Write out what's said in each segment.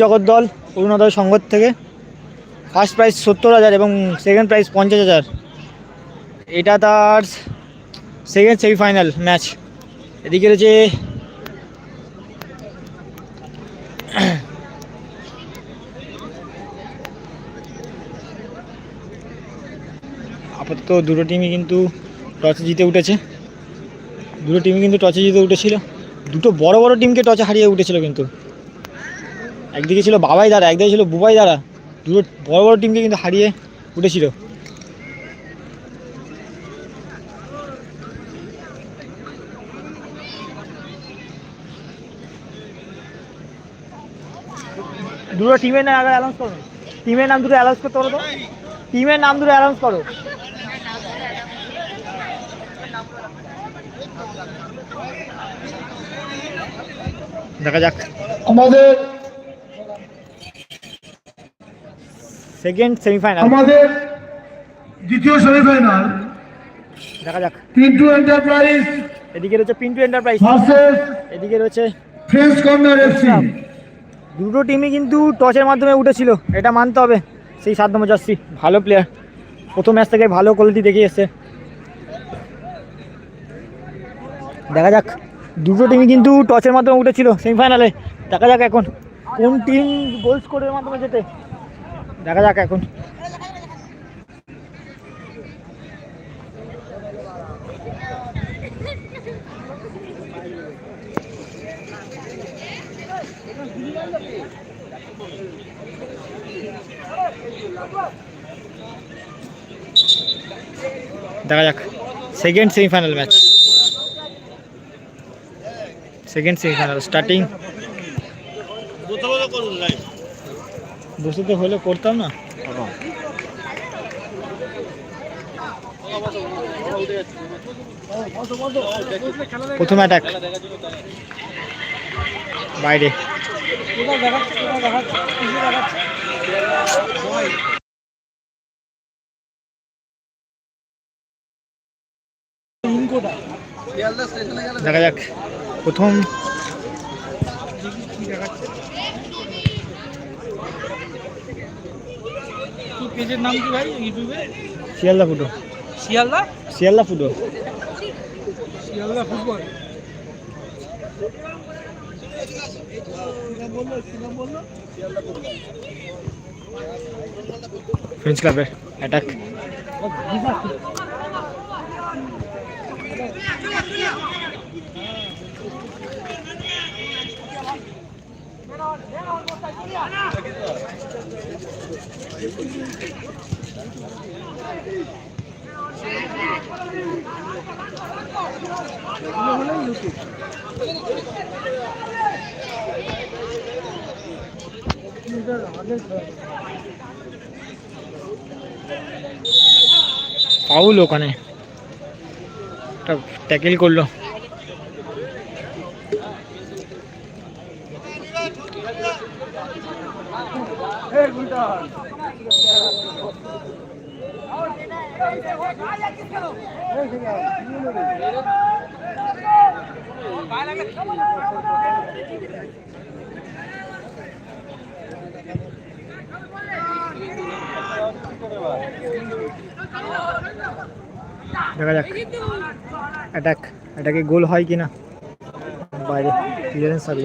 জগদ্দল অরুণোদয় সংঘর থেকে। First prize সত্তর হাজার এবং সেকেন্ড প্রাইজ পঞ্চাশ হাজার। এটা তার সেকেন্ড সেমিফাইনাল ম্যাচ এদিকে রয়েছে আপাতত দুটো টিমই কিন্তু টসে জিতে উঠেছে। দুটো টিমই কিন্তু টসে জিতে উঠেছিল। দুটো বড় বড় টিমকে টসে হারিয়ে উঠেছিল কিন্তু। একদিকে ছিল বাবাই দাঁড়া একদিকে ছিল বুবাই দাঁড়া। দুটো বড় বড় টিমকে কিন্তু হারিয়ে উঠেছিল। দুটো টিমের নাম আগে অ্যানাউন্স করো। টিমের নাম দুটো অ্যানাউন্স করতে পারো তো? টিমের নাম দুটো অ্যানাউন্স করো। দেখা যাক। আমাদের সেকেন্ড সেমিফাইনাল। আমাদের দ্বিতীয় সেমিফাইনাল। দেখা যাক। পিন্টু এন্টারপ্রাইজ এদিকে রয়েছে পিন্টু এন্টারপ্রাইজ। ভার্সেস এদিকে রয়েছে ফ্রেন্স কর্নার এফসি। দুটো টিমই কিন্তু টসের মাধ্যমে উঠেছিল এটা মানতে হবে। সেই সাত নম্বর জার্সি ভালো প্লেয়ার প্রথম ম্যাচ থেকে ভালো কোয়ালিটি দেখিয়ে এসছে। দেখা যাক। দুটো টিমই কিন্তু টসের মাধ্যমে উঠেছিল সেমিফাইনালে। দেখা যাক এখন কোন টিম গোল স্কোরের মাধ্যমে যেতে দেখা যাক এখন দেখা যাক second semifinal match second semifinal starting বসে তো হলে করতাম না। প্রথম অ্যাটাক বাইরে। দেখা যাক। প্রথম পেজের নাম কি ভাই ইউটিউবে? শিয়ালদা ফুটো শিয়ালদা? শিয়ালদা ফুটো শিয়ালদা ফুটবল। ফ্রেঞ্চ ক্লাবের অ্যাটাক ফাউল ওখানে। ট্যাকেল করল। দেখা যাক। অ্যাটাক অ্যাটাকে গোল হয় কি না বাইরে। ক্লিয়ারেন্স থাকল।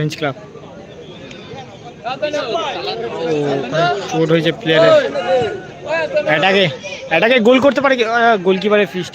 ফ্রেঞ্চ ক্লাব চোট হয়েছে প্লেয়ারের অ্যাটাকে অ্যাটাকে গোল করতে পারে গোলকিপারের ফিস্ট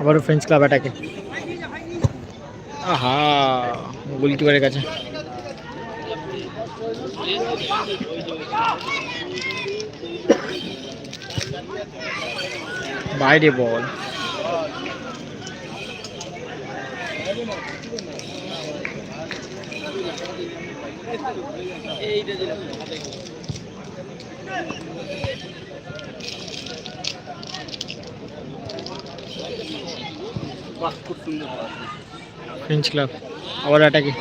আবারও ফ্রেঞ্চ ক্লাব অ্যাটাকে গোলকিপারের কাছে। বাইরে বল। ফ্রেঞ্চ ক্লাব আবার অ্যাটাকে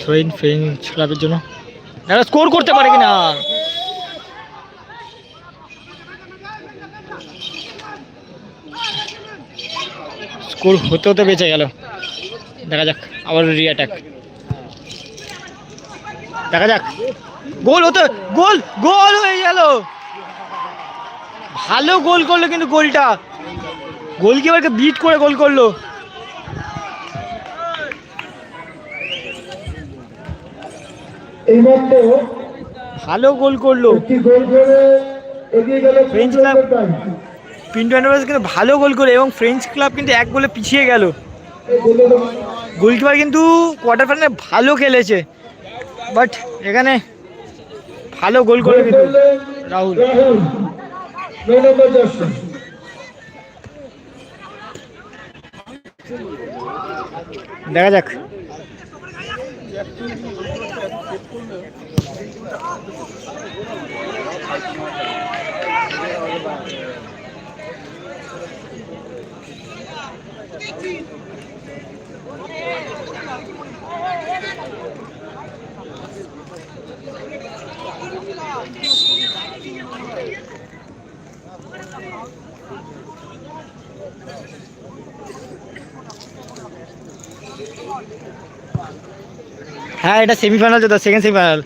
থ্রোইন ফ্রেঞ্চ ক্লাবের জন্য। এরা স্কোর করতে পারে কিনা? স্কোর হতে হতে বেঁচে গেল। দেখা যাক, আবার রি অ্যাটাক দেখা যাক। গোল হতে, গোল গোল হয়ে গেল। ভালো গোল করল কিন্তু গোলটা। গোলকিপারকে বিট করে গোল করল। ভালো গোল করল। French club. পিন্টু অ্যান্ডারস কিন্তু ভালো গোল করে এবং ফ্রেঞ্চ ক্লাব কিন্তু এক গোলে পিছিয়ে গেল। গোলকিপার কিন্তু কোয়ার্টার ফাইনালে ভালো খেলেছে। বাট এখানে ভালো গোল করে কিন্তু রাহুল রাহুল নয় নম্বর জার্সি দেখা যাক। হ্যাঁ এটা সেমিফাইনাল যেটা সেকেন্ড সেমিফাইনাল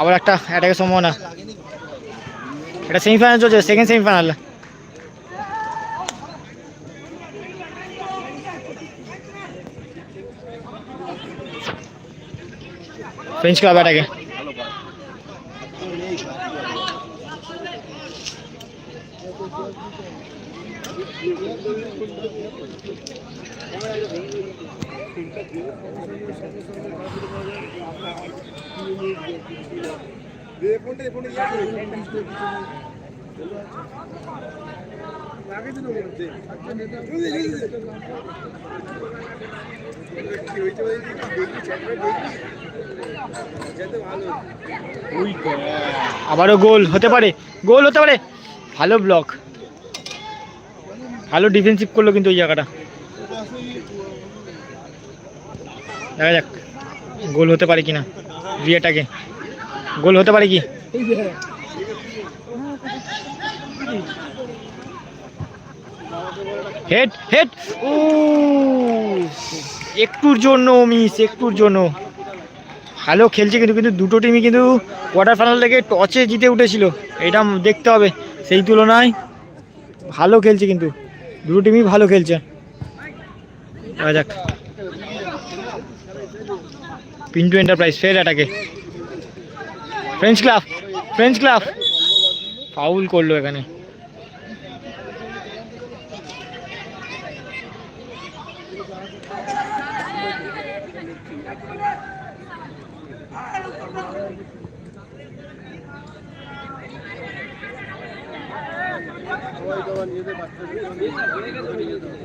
আবার একটা অ্যাটাকের সম্ভাবনা। এটা সেমিফাইনাল চলছে সেকেন্ড সেমিফাইনাল ফ্রেঞ্চ ক্লাব অ্যাটাকে আবারও গোল হতে পারে, গোল হতে পারে। ভালো ব্লক ভালো ডিফেন্সিভ করল কিন্তু ওই জায়গাটা। দেখা যাক, গোল হতে পারে কিনা। রিয়াটাকে। গোল হতে পারে কি? Head head. ও একটুর জন্য মিস একটুর জন্য। ভালো খেলছে কিন্তু কিন্তু দুটো টিমই কিন্তু কোয়ার্টার ফাইনাল থেকে টচে জিতে উঠেছিল। এটা দেখতে হবে, সেই তুলনায় ভালো খেলছে কিন্তু। দুটো টিমই ভালো খেলছে। যাক। পিন্টু এন্টারপ্রাইজ ফের এটাকে French club French club foul করল এখানে। বাচ্চা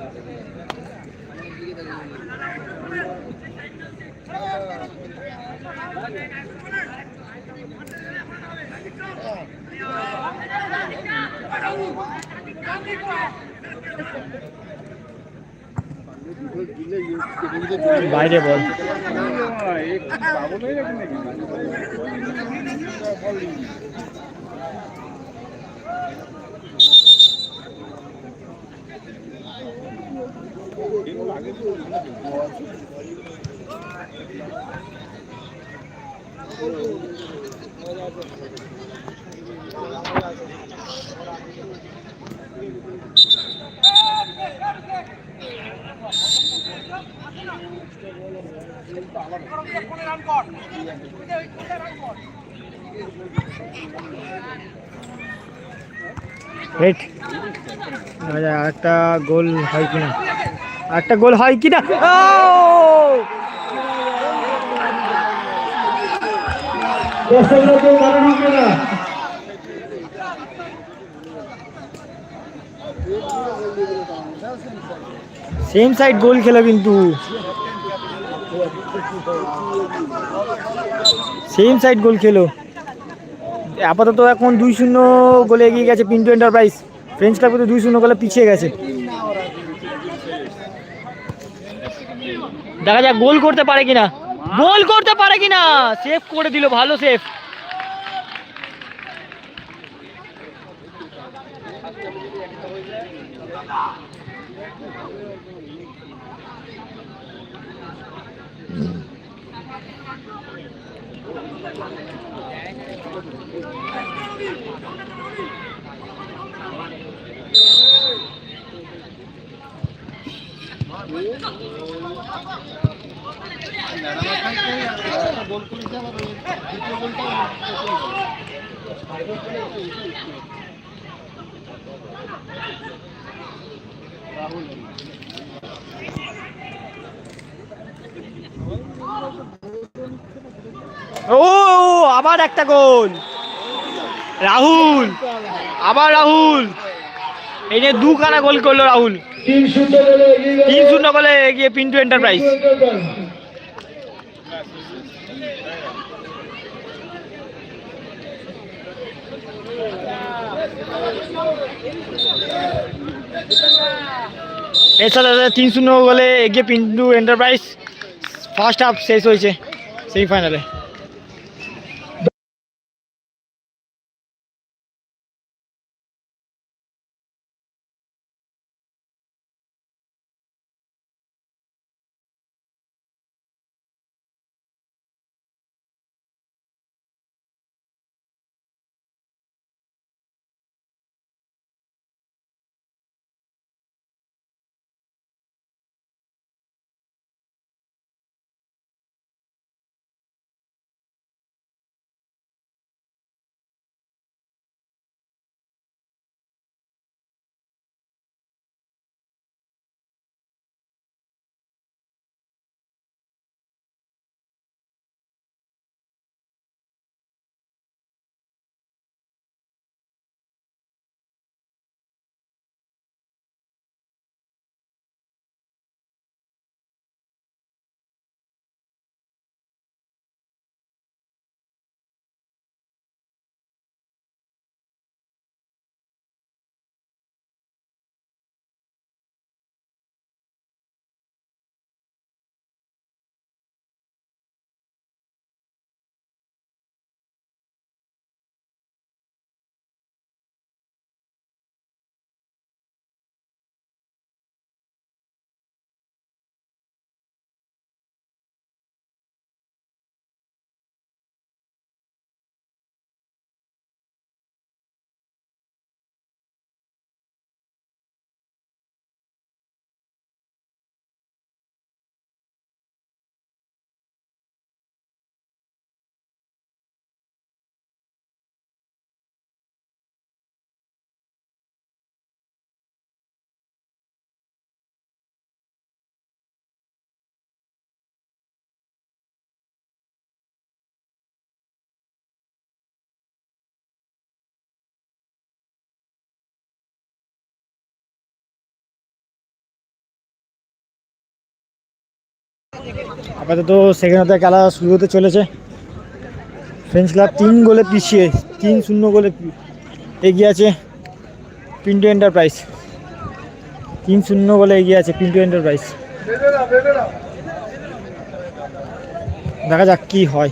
বাইরে বল। রেট একটা গোল হয় কিনা? একটা গোল হয় কিনা? সেম সাইড গোল খেলো কিন্তু। সেম সাইড গোল খেলো। আপাতত এখন দুই শূন্য গোলে এগিয়ে গেছে পিন্টু এন্টারপ্রাইজ ফ্রেঞ্চ ক্লাব কিন্তু দুই শূন্য গোলে পিছিয়ে গেছে। দেখা যাক গোল করতে পারে কিনা। গোল করতে পারে কিনা? সেভ করে দিল ভালো সেভ ও আবার একটা গোল রাহুল আবার রাহুল এই যে দুখানা গোল করল রাহুল তিন শূন্য গোলে এগিয়ে পিন্টু এন্টারপ্রাইজ সাথে তিন শূন্য গোলে এগিয়ে পিন্টু এন্টারপ্রাইজ ফার্স্ট হাফ শেষ হয়েছে সেমিফাইনালে আপাতত সেকেন্ড হাতে খেলা শুরু হতে চলেছে। ফ্রেঞ্চ ক্লাব তিন গোলে পিছিয়ে, তিন শূন্য গোলে এগিয়ে আছে পিন্টু এন্টারপ্রাইজ তিন শূন্য গোলে এগিয়ে আছে পিন্টু এন্টারপ্রাইজ দেখা যাক কি হয়।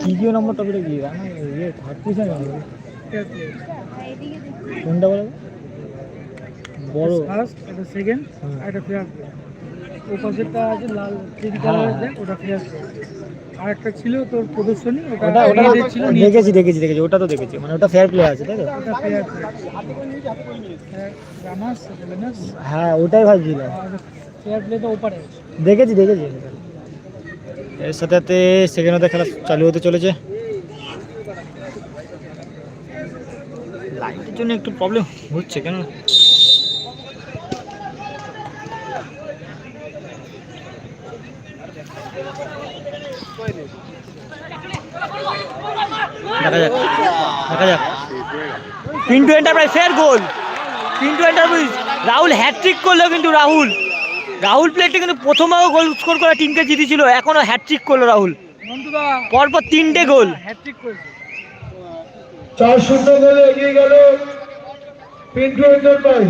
তৃতীয় নম্বর টপিকটা কি জানো ইয়ে থার্ড পজিশন কোনটা বলো? বড়। ফার্স্ট এটা সেকেন্ড। আর এটা ফেয়ার প্লে ও পাশেরটা আছে লাল হ্যাঁ, কালারের হ্যাঁ। ওটা ফেয়ার আর একটা ছিল তোর প্রদর্শনী ওটা ওটা ওটা ছিল দেখেছি দেখেছি দেখেছি ওটা তো দেখেছি মানে ওটা ফেয়ার প্লে আছে তাই তো? ওটা ফেয়ার প্লে হ্যাঁ ওটাই ভাবছিলাম ফেয়ার প্লে তো ওপারে দেখেছি দেখেছি। এর সাথে সাথে সেকেন্ড হাতে খেলা চালু হতে চলেছে। লাইটের জন্য একটু প্রবলেম হচ্ছে কেন? দেখা যাক দেখা যাক। পিন্টু এন্টারপ্রাইজ ফের গোল রাহুল হ্যাট্রিক করল কিন্তু রাহুল রাহুল প্লেটে কিন্তু প্রথমবার গোল স্কোর করা টিমকে জিতেছিল এখনও হ্যাট্রিক করল রাহুল। পরপর তিনটে গোল করেছে। চার শূন্য গোলে এগিয়ে গেল পিন্টু এন্টারপ্রাইজ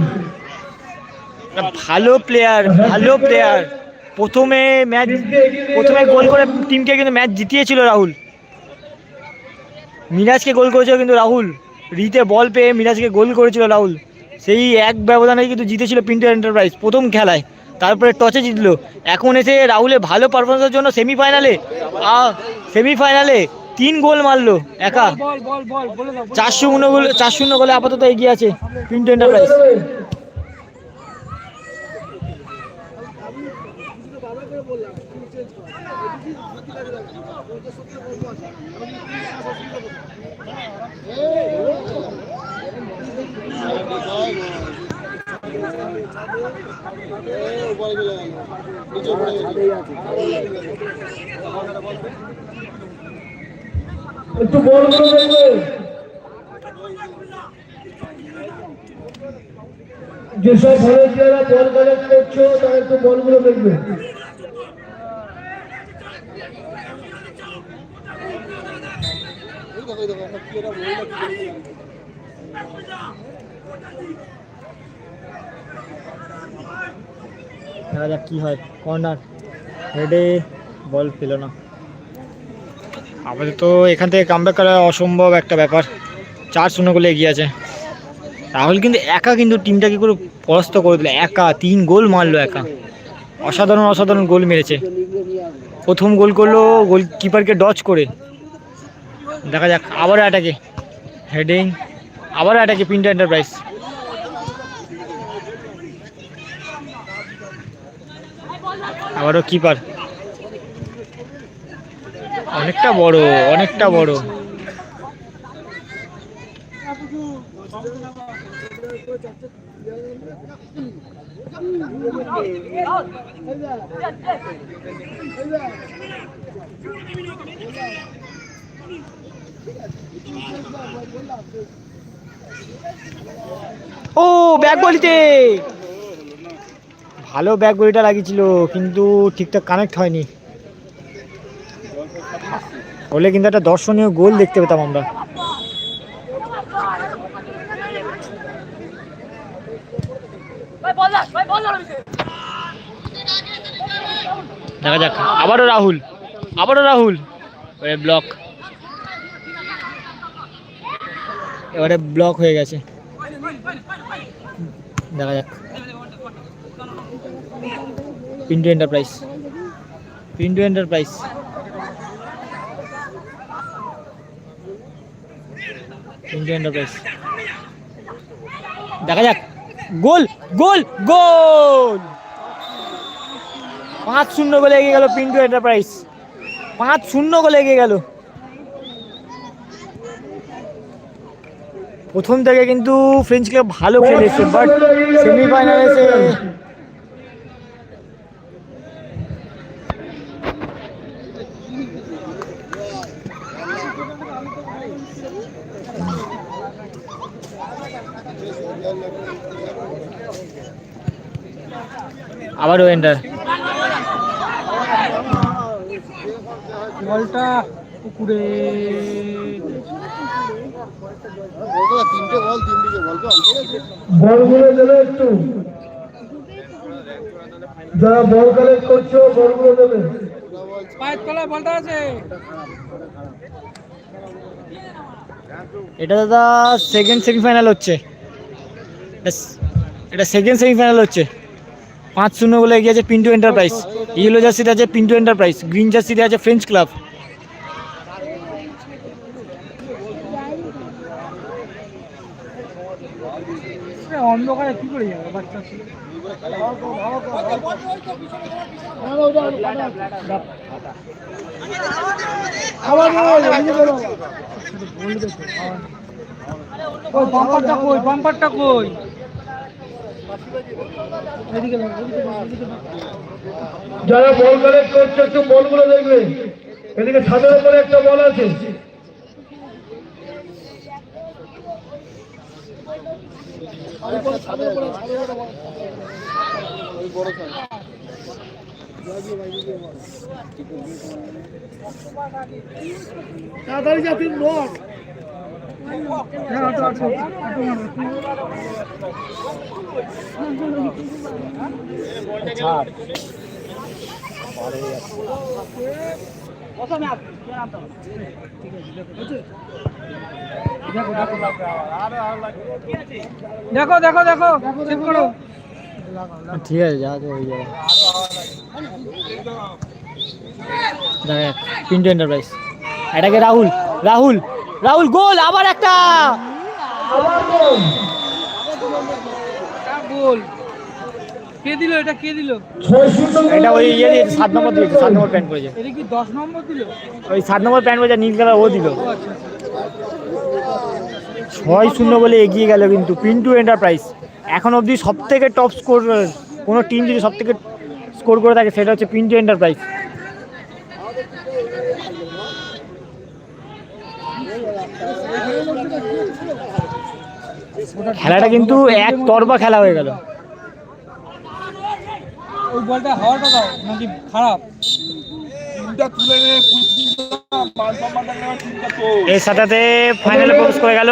ভালো প্লেয়ার ভালো প্লেয়ার প্রথমে ম্যাচ প্রথমে গোল করে টিমকে কিন্তু ম্যাচ জিতিয়েছিল রাহুল। মিরাজকে গোল করেছিল কিন্তু রাহুল। রিতে বল পেয়ে মিরাজকে গোল করেছিল রাহুল। সেই এক ব্যবধানে কিন্তু জিতেছিল পিন্টু এন্টারপ্রাইজ প্রথম খেলায়। তারপরে টচে জিতলো। এখন এসে রাহুলের ভালো পারফরমেন্সের জন্য সেমিফাইনালে সেমিফাইনালে তিন গোল মারলো একা। বল বল বল বলে চার শূন্য গোল চার শূন্য গোলে আপাতত এগিয়ে আছে পিন্টু এন্টারপ্রাইজ একটু বলগুলো দেখবে। যেসব ভলেন্টিয়াররা বল কালেক্ট করছ তারা একটু বলগুলো দেখবে। দেখা যাক, কী হয়? কর্নার হেডে বল পেল না। আপাতত এখান থেকে কামব্যাক করা অসম্ভব একটা ব্যাপার। চার শূন্য গোলে এগিয়ে আছে। রাহুল কিন্তু একা কিন্তু টিমটাকে করে পরাস্ত করে দিল। একা, তিন গোল মারলো একা। অসাধারণ অসাধারণ গোল মেরেছে। প্রথম গোল করল গোল কিপারকে ডচ করে। দেখা যাক আবার অ্যাটাকে হেডিং আবার অ্যাটাকে পিন্টা এন্টারপ্রাইজ আবারও কিপার অনেকটা বড় অনেকটা বড়। ও ব্যাগ বলিতে। ভালো ব্যাক বলিটা লাগিয়েছিল, কিন্তু ঠিকঠাক কানেক্ট হয়নি। হলে কিন্তু একটা দর্শনীয় গোল দেখতে পেতাম আমরা। দেখা যাক, আবারও রাহুল আবারও রাহুল। ব্লক এবারে ব্লক হয়ে গেছে। দেখা যাক। Pintu enterprise Pintu enterprise Pintu enterprise দেখা যাক। গোল গোল গোল! পাঁচ শূন্য গোলে এগিয়ে গেল পিন্টু এন্টারপ্রাইজ পাঁচ শূন্য গোলে এগিয়ে গেল। প্রথম থেকে কিন্তু ফ্রেঞ্চ ক্লাব ভালো খেলেছে বাট সেমিফাইনালে সে আবারও এন্টার বলটা পুকুরে তিনটে বল তিন দিকে বল তো অন্তত বলগুলো দেবে একটু। যারা বল কালেক্ট করছ বলগুলো দেবে। বলটা আছে। এটা দাদা সেকেন্ড সেমিফাইনাল হচ্ছে। এটা সেকেন্ড সেমিফাইনাল হচ্ছে। পাঁচ শূন্য বলে এগিয়ে আছে পিন্টু এন্টারপ্রাইজ ইয়েলো জার্সিতে আছে পিন্টু এন্টারপ্রাইজ গ্রিন জার্সিতে আছে ফ্রেঞ্চ ক্লাব অন্ধকারে কি করে যাবে বাচ্চা? বাম্পারটা কই? বাম্পারটা কই এদিকে লাগো, এদিকে লাগো, এদিকে লাগো। যারা বল কালেক্ট করছে, একটু বলগুলো দেখবে। এদিকে ছাদের উপরে একটা বল আছে। তাড়াতাড়ি তিন নট দেখো দেখো দেখো চেক ঠিক আছে, যা তো হয়ে যাবে। দেখা পিন্টু এন্টারপ্রাইজ এটাকে রাহুল রাহুল। রাহুল গোল আবার একটা। গোল। কে দিল এটা? কে দিল? ছয় শূন্য এটা ওই ইয়ে সাত নম্বর দিয়েছে সাত নম্বর প্যান্ট করেছে এটা কি দশ নম্বর দিল? ওই সাত নম্বর প্যান্ট করেছে নীল কালার ও দিল। ও আচ্ছা আচ্ছা। ছয় শূন্য বলে এগিয়ে গেল কিন্তু পিন্টু এন্টারপ্রাইজ। এখন অবধি সব থেকে টপ স্কোর কোনো টিম যদি সব থেকে স্কোর করে থাকে সেটা হচ্ছে পিন্টু এন্টারপ্রাইজ। খেলাটা কিন্তু এক তরবা খেলা হয়ে গেল। ওই বলটা হাওয়াটা দাও নাকি খারাপ? এর সাথে ফাইনালে প্রবেশ করে গেল।